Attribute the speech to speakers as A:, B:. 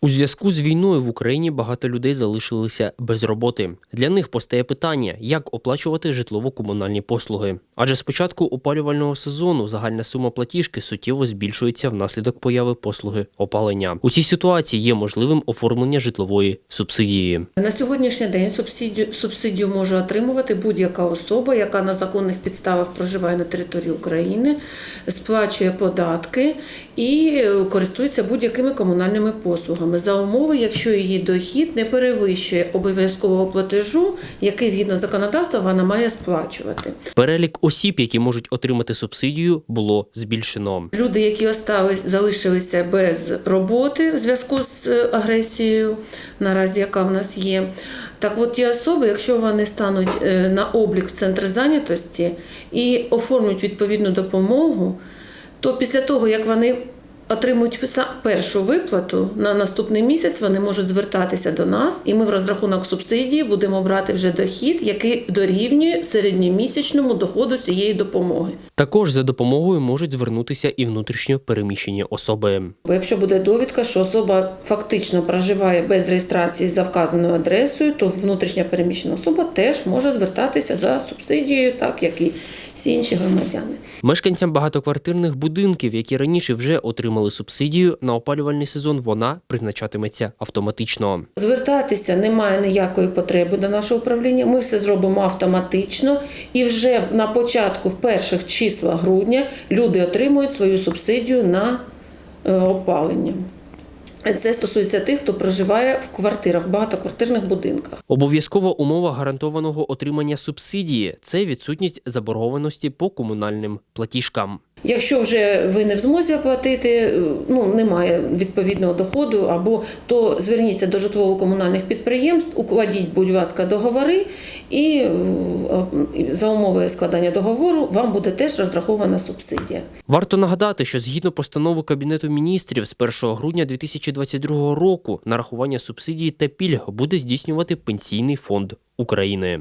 A: У зв'язку з війною в Україні багато людей залишилися без роботи. Для них постає питання, як оплачувати житлово-комунальні послуги. Адже з початку опалювального сезону загальна сума платіжки суттєво збільшується внаслідок появи послуги опалення. У цій ситуації є можливим оформлення житлової субсидії.
B: На сьогоднішній день субсидію, субсидію може отримувати будь-яка особа, яка на законних підставах проживає на території України, сплачує податки і е, користується будь-якими комунальними послугами за умови, якщо її дохід не перевищує обов'язкового платежу, який згідно законодавства вона має сплачувати.
A: Перелік осіб, які можуть отримати субсидію, було збільшено.
B: Люди, які остались, залишилися без роботи в зв'язку з е, агресією, наразі яка в нас є. Так от ті особи, якщо вони стануть е, на облік в центр зайнятості і оформлять відповідну допомогу, то після того, як вони отримують першу виплату на наступний місяць, вони можуть звертатися до нас, і ми в розрахунок субсидії будемо брати вже дохід, який дорівнює середньомісячному доходу цієї допомоги.
A: Також за допомогою можуть звернутися і внутрішньо переміщені особи.
B: Якщо буде довідка, що особа фактично проживає без реєстрації за вказаною адресою, то внутрішня переміщена особа теж може звертатися за субсидією, так як і всі інші громадяни.
A: Мешканцям багатоквартирних будинків, які раніше вже отримали субсидію, на опалювальний сезон вона призначатиметься автоматично.
B: Звертатися немає ніякої потреби до нашого управління. Ми все зробимо автоматично, і вже на початку, в перших числах грудня, люди отримують свою субсидію на е, опалення. Це стосується тих, хто проживає в квартирах, в багатоквартирних будинках.
A: Обов'язкова умова гарантованого отримання субсидії це відсутність заборгованості по комунальним платіжкам.
B: Якщо вже ви не в змозі оплатити, е, ну немає відповідного доходу, або то зверніться до житлово-комунальних підприємств, укладіть, будь ласка, договори, і е, за умови складання договору вам буде теж розрахована субсидія.
A: Варто нагадати, що згідно постанови Кабінету міністрів з 1 грудня 2022 року нарахування субсидій та пільг буде здійснювати Пенсійний фонд України.